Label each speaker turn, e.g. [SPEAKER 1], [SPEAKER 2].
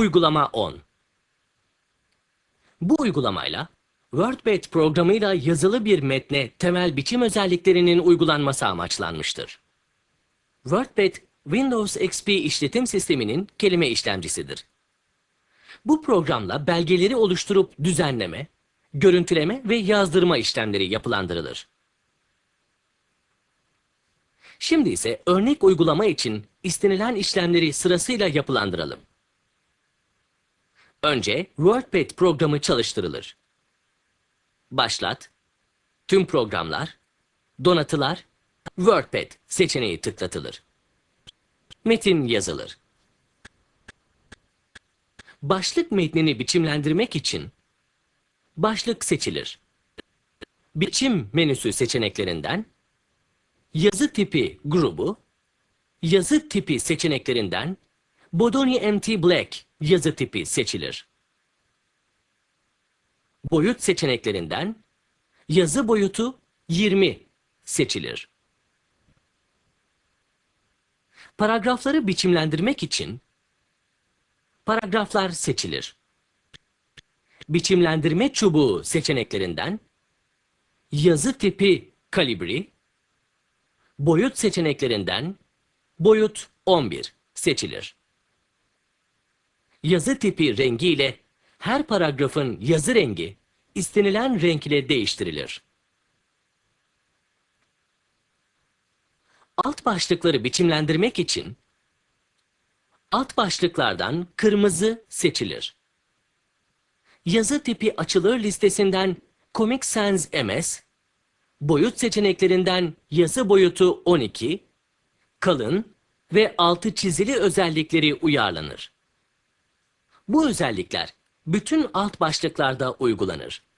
[SPEAKER 1] Uygulama 10 Bu uygulamayla WordPad programıyla yazılı bir metne temel biçim özelliklerinin uygulanması amaçlanmıştır. WordPad, Windows XP işletim sisteminin kelime işlemcisidir. Bu programla belgeleri oluşturup düzenleme, görüntüleme ve yazdırma işlemleri yapılandırılır. Şimdi ise örnek uygulama için istenilen işlemleri sırasıyla yapılandıralım. Önce WordPad programı çalıştırılır. Başlat, Tüm programlar, Donatılar, WordPad seçeneği tıklatılır. Metin yazılır. Başlık metnini biçimlendirmek için başlık seçilir. Biçim menüsü seçeneklerinden yazı tipi grubu, yazı tipi seçeneklerinden Bodoni MT Black yazı tipi seçilir. Boyut seçeneklerinden yazı boyutu 20 seçilir. Paragrafları biçimlendirmek için paragraflar seçilir. Biçimlendirme çubuğu seçeneklerinden yazı tipi kalibri, boyut seçeneklerinden boyut 11 seçilir. Yazı tipi rengi ile her paragrafın yazı rengi istenilen renk ile değiştirilir. Alt başlıkları biçimlendirmek için alt başlıklardan kırmızı seçilir. Yazı tipi açılır listesinden Comic Sans MS, boyut seçeneklerinden yazı boyutu 12, kalın ve altı çizili özellikleri uyarlanır. Bu özellikler bütün alt başlıklarda uygulanır.